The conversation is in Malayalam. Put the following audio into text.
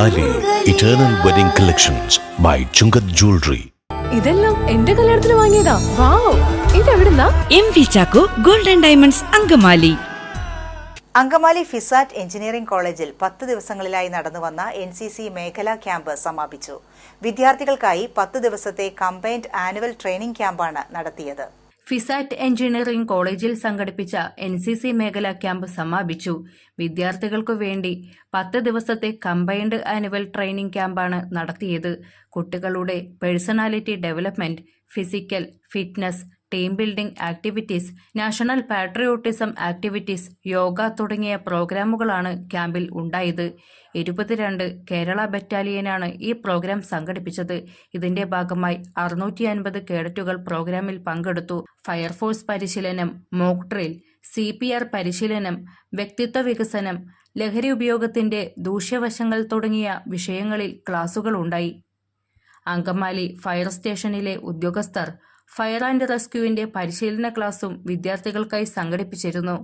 Eternal wedding collections by Chungath jewellery ഇതെല്ലാം എന്റെ കല്യാണത്തിന് വാങ്ങിയതാ. Wow ഇതെവിടുന്നാ? M V Chacko golden diamonds Angamaly. Angamaly FISAT engineering കോളേജിൽ പത്ത് ദിവസങ്ങളിലായി നടന്നുവന്ന എൻ സി സി മേഖലാ ക്യാമ്പ് സമാപിച്ചു. വിദ്യാർത്ഥികൾക്കായി പത്ത് ദിവസത്തെ കമ്പൈൻഡ് ആനുവൽ ട്രെയിനിംഗ് ക്യാമ്പാണ് നടത്തിയത്. ഫിസാറ്റ് എഞ്ചിനീയറിംഗ് കോളേജിൽ സംഘടിപ്പിച്ച എൻ സി സി മേഖലാ ക്യാമ്പ് സമാപിച്ചു. വിദ്യാർത്ഥികൾക്കു വേണ്ടി പത്ത് ദിവസത്തെ കമ്പൈൻഡ് ആനുവൽ ട്രെയിനിംഗ് ക്യാമ്പാണ് നടത്തിയത്. കുട്ടികളുടെ personality development physical fitness team building activities national patriotism activities yoga തുടങ്ങിയ പ്രോഗ്രാമുകളാണ് ക്യാമ്പിൽ ഉണ്ടായത്. ഇരുപത്തിരണ്ട് കേരള ബറ്റാലിയനാണ് ഈ പ്രോഗ്രാം സംഘടിപ്പിച്ചത്. ഇതിന്റെ ഭാഗമായി അറുന്നൂറ്റി അൻപത് കേഡറ്റുകൾ പ്രോഗ്രാമിൽ പങ്കെടുത്തു. ഫയർഫോഴ്സ് പരിശീലനം mock drill C P R പരിശീലനം വ്യക്തിത്വ വികസനം ലഹരി ഉപയോഗത്തിന്റെ ദൂഷ്യവശങ്ങൾ തുടങ്ങിയ വിഷയങ്ങളിൽ ക്ലാസുകൾ ഉണ്ടായി. അങ്കമാലി ഫയർ സ്റ്റേഷനിലെ ഉദ്യോഗസ്ഥർ ഫയർ ആൻഡ് റെസ്ക്യൂവിന്റെ പരിശീലന ക്ലാസും വിദ്യാർത്ഥികൾക്കായി സംഘടിപ്പിച്ചിരുന്നു.